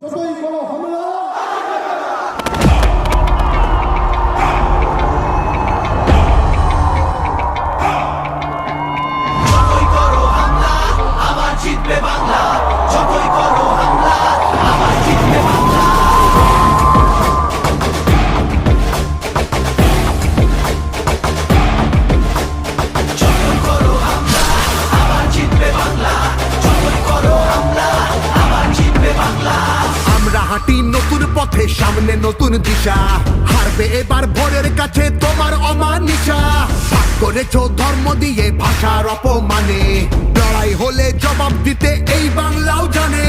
再说一句话我回 নতুন দিশা। হারবে এবার ভোরের কাছে তোমার অমানিশা। ভাগ করেছ ধর্ম দিয়ে ভাষার অপমানে। লড়াই হলে জবাব দিতে এই বাংলাও জানে।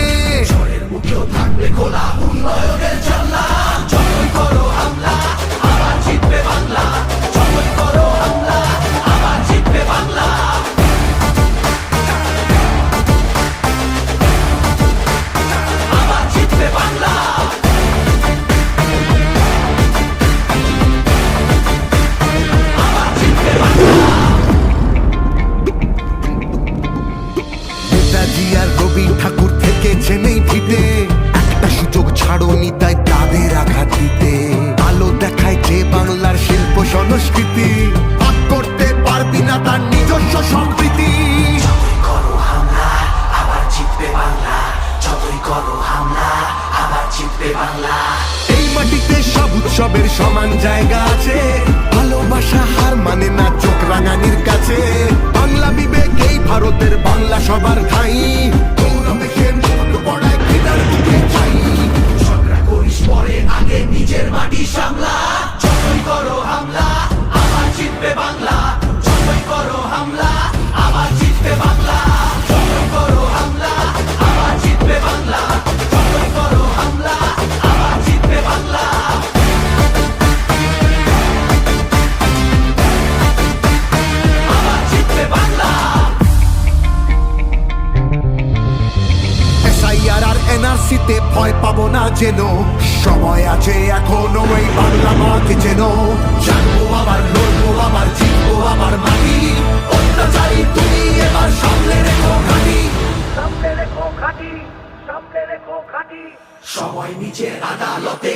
জিতবে বাংলা। এই মাটিতে সব উৎসবের সমান জায়গা আছে। ভালোবাসা হার মানে না চোখ রাঙানির কাছে। বাংলা বিবেক এই ভারতের বাংলা সবার ঠাই ভয় পাবো না যেন। সময় আছে এখনও এই বাংলা মাকে যেন। জানব আবার লড়বো আবার জিতবো আবার মাটি। অত্যাচারী তুমি এবার সামনে রেখো ঘাটি। সামনে রেখো সামনে রেখো সবাই নিচে আদালতে